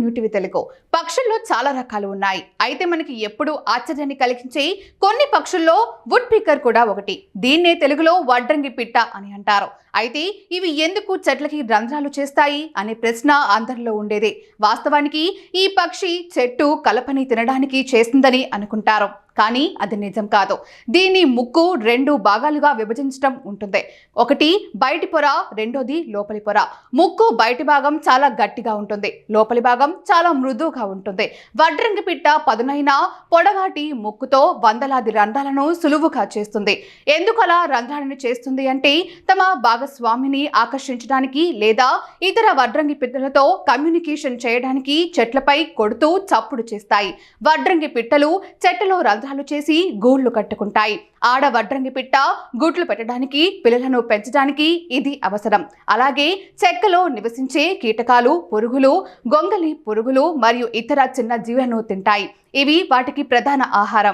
New TV Telugu. పక్షుల్లో చాలా రకాలు ఉన్నాయి. అయితే మనకి ఎప్పుడు ఆశ్చర్యాన్ని కలిగించే కొన్ని పక్షుల్లో వుడ్ పికర్ కూడా ఒకటి. దీన్నే తెలుగులో వడ్రంగి పిట్ట అని అంటారు. అయితే ఇవి ఎందుకు చెట్లకి రంధ్రాలు చేస్తాయి అనే ప్రశ్న అందరిలో ఉండేదే. వాస్తవానికి ఈ పక్షి చెట్టు కలపని తినడానికి చేస్తుందని అనుకుంటారు. కానీ అది నిజం కాదు. దీని ముక్కు రెండు భాగాలుగా విభజించడం ఉంటుంది. ఒకటి బయటి పొర రెండోది లోపలి పొర. ముక్కు బయటి భాగం చాలా గట్టిగా ఉంటుంది. లోపలి భాగం చాలా మృదువుగా ఉంటుంది. వడ్రంగి పిట్ట పదునైన పొడవాటి ముక్కుతో వందలాది రంధ్రాలను సులువుగా చేస్తుంది. ఎందుకు అలా రంధ్రాలను చేస్తుంది అంటే తమ భాగస్వామిని ఆకర్షించడానికి లేదా ఇతర వడ్రంగి పిట్టలతో కమ్యూనికేషన్ చేయడానికి చెట్లపై కొడుతూ చప్పుడు చేస్తాయి. వడ్రంగి పిట్టలు చెట్టులో రంధ్రాలు చేసి గూళ్ళు కట్టుకుంటాయి. ఆడ వడ్రంగి పిట్ట గుడ్లు పెట్టడానికి పిల్లలను పెంచడానికి ఇది అవసరం. అలాగే చెక్కలో నివసించే కీటకాలు పురుగులు గొంగలి పురుగులు మరియు ఇతర చిన్న జీవులను తింటాయి. ఇవి వాటికి ప్రధాన ఆహారం.